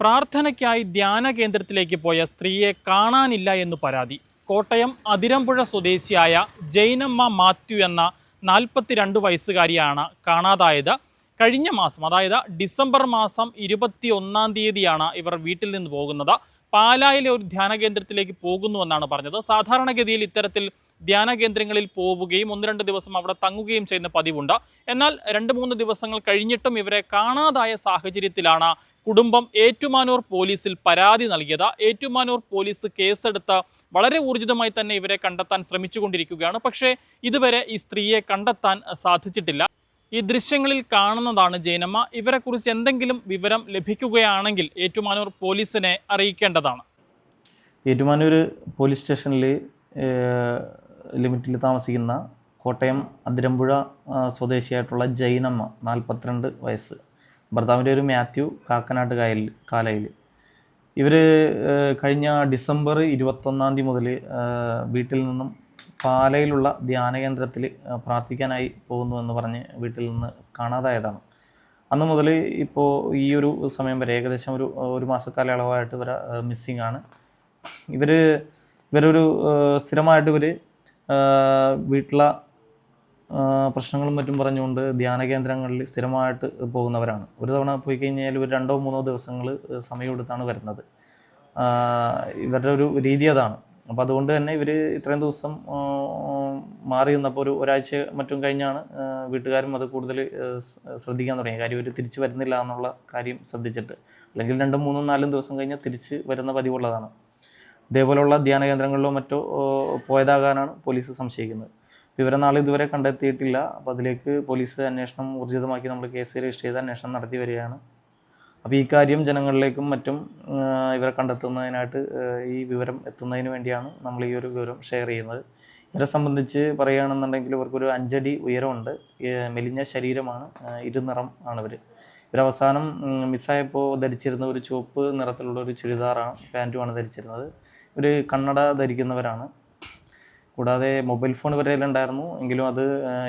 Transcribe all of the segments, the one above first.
പ്രാർത്ഥനയ്ക്കായി ധ്യാന കേന്ദ്രത്തിലേക്ക് പോയ സ്ത്രീയെ കാണാനില്ല എന്ന് പരാതി. കോട്ടയം അതിരമ്പുഴ സ്വദേശിയായ ജൈനമ്മ മാത്യു എന്ന നാൽപ്പത്തിരണ്ട് വയസ്സുകാരിയാണ് കാണാതായത്. കഴിഞ്ഞ മാസം അതായത് ഡിസംബർ മാസം ഇരുപത്തി ഒന്നാം തീയതിയാണ് ഇവർ വീട്ടിൽ നിന്ന് പോകുന്നത്. പാലായിലെ ഒരു ധ്യാന കേന്ദ്രത്തിലേക്ക് പോകുന്നുവെന്നാണ് പറഞ്ഞത്. സാധാരണഗതിയിൽ ഇത്തരത്തിൽ ധ്യാന കേന്ദ്രങ്ങളിൽ പോവുകയും ഒന്ന് രണ്ട് ദിവസം അവിടെ തങ്ങുകയും ചെയ്യുന്ന പതിവുണ്ട്. എന്നാൽ രണ്ട് മൂന്ന് ദിവസങ്ങൾ കഴിഞ്ഞിട്ടും ഇവരെ കാണാതായ സാഹചര്യത്തിലാണ് കുടുംബം ഏറ്റുമാനൂർ പോലീസിൽ പരാതി നൽകിയത്. ഏറ്റുമാനൂർ പോലീസ് കേസെടുത്ത് വളരെ ഊർജിതമായി തന്നെ ഇവരെ കണ്ടെത്താൻ ശ്രമിച്ചുകൊണ്ടിരിക്കുകയാണ്. പക്ഷേ ഇതുവരെ ഈ സ്ത്രീയെ കണ്ടെത്താൻ സാധിച്ചിട്ടില്ല. ഈ ദൃശ്യങ്ങളിൽ കാണുന്നതാണ് ജൈനമ്മ ഇവരെക്കുറിച്ച് എന്തെങ്കിലും വിവരം ലഭിക്കുകയാണെങ്കിൽ ഏറ്റുമാനൂർ പോലീസിനെ അറിയിക്കേണ്ടതാണ്. ഏറ്റുമാനൂർ പോലീസ് സ്റ്റേഷനിൽ ലിമിറ്റിൽ താമസിക്കുന്ന കോട്ടയം അതിരമ്പുഴ സ്വദേശിയായിട്ടുള്ള ജൈനമ്മ നാൽപ്പത്തിരണ്ട് വയസ്സ്. ഭർത്താവിന്റെ ഒരു മാത്യു കാക്കനാട്ട് കായൽ കാലയിൽ. ഇവർ കഴിഞ്ഞ ഡിസംബർ ഇരുപത്തൊന്നാം തീയതി മുതൽ വീട്ടിൽ നിന്നും പാലയിലുള്ള ധ്യാന കേന്ദ്രത്തിൽ പ്രാർത്ഥിക്കാനായി പോകുന്നു എന്ന് പറഞ്ഞ് വീട്ടിൽ നിന്ന് കാണാതായതാണ്. അന്ന് മുതൽ ഇപ്പോൾ ഈ ഒരു സമയം വരെ ഏകദേശം ഒരു ഒരു മാസക്കാലയളവായിട്ട് ഇവർ മിസ്സിങ് ആണ്. ഇവർ ഇവരൊരു സ്ഥിരമായിട്ട് ഇവർ വീട്ടിലെ പ്രശ്നങ്ങളും മറ്റും പറഞ്ഞുകൊണ്ട് ധ്യാന കേന്ദ്രങ്ങളിൽ സ്ഥിരമായിട്ട് പോകുന്നവരാണ്. ഒരു തവണ പോയി കഴിഞ്ഞാൽ ഒരു രണ്ടോ മൂന്നോ ദിവസങ്ങൾ സമയമെടുത്താണ് വരുന്നത്. ഇവരുടെ ഒരു രീതി അതാണ്. അപ്പോൾ അതുകൊണ്ട് തന്നെ ഇവർ ഇത്രയും ദിവസം മാറി നിന്നപ്പോൾ ഒരു ഒരാഴ്ച മറ്റും കഴിഞ്ഞാണ് വീട്ടുകാരും അത് കൂടുതൽ ശ്രദ്ധിക്കാൻ തുടങ്ങി കാര്യം ഇവർ തിരിച്ച് വരുന്നില്ല എന്നുള്ള കാര്യം ശ്രദ്ധിച്ചിട്ട്. അല്ലെങ്കിൽ രണ്ടും മൂന്നും നാലും ദിവസം കഴിഞ്ഞാൽ തിരിച്ച് വരുന്ന പതിവുള്ളതാണ്. ഇതേപോലെയുള്ള ധ്യാന കേന്ദ്രങ്ങളിലോ മറ്റോ പോയതാകാനാണ് പോലീസ് സംശയിക്കുന്നത്. ഇവരെ നാളെ ഇതുവരെ കണ്ടെത്തിയിട്ടില്ല. അപ്പോൾ അതിലേക്ക് പോലീസ് അന്വേഷണം ഊർജിതമാക്കി നമ്മൾ കേസ് രജിസ്റ്റർ ചെയ്ത് അന്വേഷണം നടത്തി വരികയാണ്. അപ്പോൾ ഈ കാര്യം ജനങ്ങളിലേക്കും മറ്റും ഇവരെ കണ്ടെത്തുന്നതിനായിട്ട് ഈ വിവരം എത്തുന്നതിന് വേണ്ടിയാണ് നമ്മൾ ഈ ഒരു വിവരം ഷെയർ ചെയ്യുന്നത്. ഇവരെ സംബന്ധിച്ച് പറയുകയാണെന്നുണ്ടെങ്കിൽ ഇവർക്കൊരു അഞ്ചടി ഉയരമുണ്ട്. മെലിഞ്ഞ ശരീരമാണ് ഇരുനിറം ആണ് ഇവർ ഇവരവസാനം മിസ്സായപ്പോൾ ധരിച്ചിരുന്ന ഒരു ചുവപ്പ് നിറത്തിലുള്ള ഒരു ചുരിദാറാണ് പാന്റുമാണ് ധരിച്ചിരുന്നത്. ഇവർ കണ്ണട ധരിക്കുന്നവരാണ്. കൂടാതെ മൊബൈൽ ഫോൺ ഇവരുടെ ഉണ്ടായിരുന്നു എങ്കിലും അത്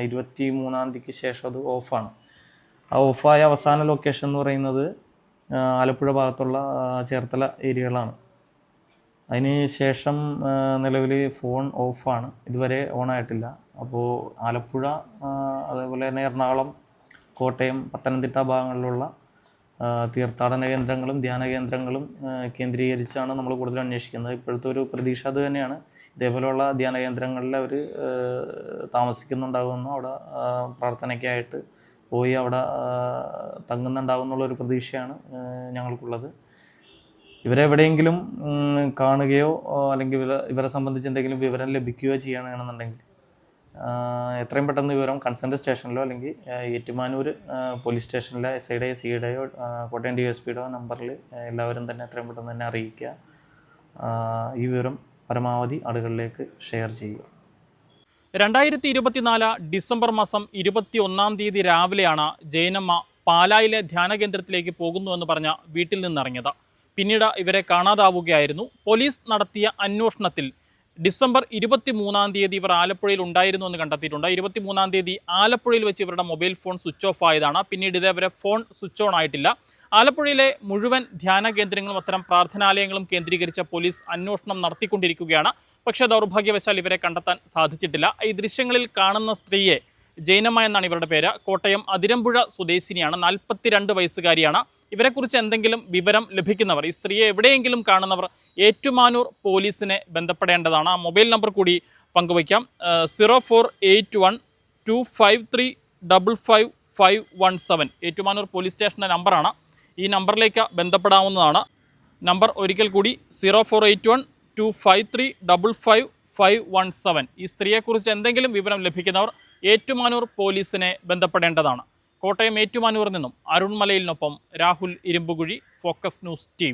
ഇരുപത്തി മൂന്നാം തീയതിക്ക് ശേഷം അത് ഓഫാണ് ആ ഓഫായ അവസാന ലൊക്കേഷൻ എന്ന് പറയുന്നത് ആലപ്പുഴ ഭാഗത്തുള്ള ചേർത്തല ഏരിയകളാണ്. അതിന് ശേഷം നിലവിൽ ഫോൺ ഓഫാണ്. ഇതുവരെ ഓൺ ആയിട്ടില്ല അപ്പോൾ ആലപ്പുഴ അതേപോലെ തന്നെ എറണാകുളം കോട്ടയം പത്തനംതിട്ട ഭാഗങ്ങളിലുള്ള തീർത്ഥാടന കേന്ദ്രങ്ങളും ധ്യാന കേന്ദ്രങ്ങളും കേന്ദ്രീകരിച്ചാണ് നമ്മൾ കൂടുതൽ അന്വേഷിക്കുന്നത്. ഇപ്പോഴത്തെ ഒരു പ്രതീക്ഷ അത് തന്നെയാണ്. ഇതേപോലെയുള്ള ധ്യാന കേന്ദ്രങ്ങളിൽ അവർ താമസിക്കുന്നുണ്ടാകുമെന്നും അവിടെ പ്രാർത്ഥനയ്ക്കായിട്ട് പോയി അവിടെ തങ്ങുന്നുണ്ടാവും എന്നുള്ളൊരു പ്രതീക്ഷയാണ് ഞങ്ങൾക്കുള്ളത്. ഇവരെവിടെയെങ്കിലും എവിടെയെങ്കിലും കാണുകയോ അല്ലെങ്കിൽ ഇവരെ ഇവരെ സംബന്ധിച്ച് എന്തെങ്കിലും വിവരം ലഭിക്കുകയോ ചെയ്യുകയാണെന്നുണ്ടെങ്കിൽ എത്രയും പെട്ടെന്ന് വിവരം കൺസെന്റ് സ്റ്റേഷനിലോ അല്ലെങ്കിൽ ഏറ്റുമാനൂർ പോലീസ് സ്റ്റേഷനിലെ എസ് ഐയുടെയോ സി യുടെയോ കോട്ടയം ഡി എസ് പിയുടെയോ നമ്പറിൽ എല്ലാവരും തന്നെ എത്രയും പെട്ടെന്ന് തന്നെ അറിയിക്കുക. ഈ വിവരം പരമാവധി ആളുകളിലേക്ക് ഷെയർ ചെയ്യുക. രണ്ടായിരത്തി ഇരുപത്തിനാല് ഡിസംബർ മാസം ഇരുപത്തി ഒന്നാം തീയതി രാവിലെയാണ് ജയനമ്മ പാലായിലെ ധ്യാന കേന്ദ്രത്തിലേക്ക് പോകുന്നുവെന്ന് പറഞ്ഞ വീട്ടിൽ നിന്നിറങ്ങിയത്. പിന്നീട് ഇവരെ കാണാതാവുകയായിരുന്നു. പോലീസ് നടത്തിയ അന്വേഷണത്തിൽ ഡിസംബർ ഇരുപത്തി മൂന്നാം തീയതി ഇവർ ആലപ്പുഴയിൽ ഉണ്ടായിരുന്നു എന്ന് കണ്ടെത്തിയിട്ടുണ്ട്. ഇരുപത്തി മൂന്നാം തീയതി ആലപ്പുഴയിൽ വെച്ച് ഇവരുടെ മൊബൈൽ ഫോൺ സ്വിച്ച് ഓഫ് ആയതാണ്. പിന്നീട് ഇതേവരെ ഫോൺ സ്വിച്ച് ഓൺ ആയിട്ടില്ല. ആലപ്പുഴയിലെ മുഴുവൻ ധ്യാന കേന്ദ്രങ്ങളും അത്തരം പ്രാർത്ഥനാലയങ്ങളും കേന്ദ്രീകരിച്ച പോലീസ് അന്വേഷണം നടത്തിക്കൊണ്ടിരിക്കുകയാണ്. പക്ഷേ ദൗർഭാഗ്യവശാൽ ഇവരെ കണ്ടെത്താൻ സാധിച്ചിട്ടില്ല. ഈ ദൃശ്യങ്ങളിൽ കാണുന്ന സ്ത്രീയെ ജൈനമ്മ എന്നാണ് ഇവരുടെ പേര്. കോട്ടയം അതിരമ്പുഴ സ്വദേശിനിയാണ്. നാൽപ്പത്തിരണ്ട് വയസ്സുകാരിയാണ്. ഇവരെക്കുറിച്ച് എന്തെങ്കിലും വിവരം ലഭിക്കുന്നവർ ഈ സ്ത്രീയെ എവിടെയെങ്കിലും കാണുന്നവർ ഏറ്റുമാനൂർ പോലീസിനെ ബന്ധപ്പെടേണ്ടതാണ്. ആ മൊബൈൽ നമ്പർ കൂടി പങ്കുവയ്ക്കാം. Zero four eight one two five three double five five one seven. Ettumanoor police സ്റ്റേഷന്റെ നമ്പറാണ്. ഈ നമ്പറിലേക്ക് ബന്ധപ്പെടാവുന്നതാണ്. നമ്പർ ഒരിക്കൽ കൂടി zero four eight one two five three double five five one seven. ഈ സ്ത്രീയെക്കുറിച്ച് എന്തെങ്കിലും വിവരം ലഭിക്കുന്നവർ ഏറ്റുമാനൂർ പോലീസിനെ ബന്ധപ്പെടേണ്ടതാണ്. കോട്ടയം ഏറ്റുമാനൂർ നിന്നും അരുൺമലയിലിനൊപ്പം Rahul Irumbukuzhi focus news T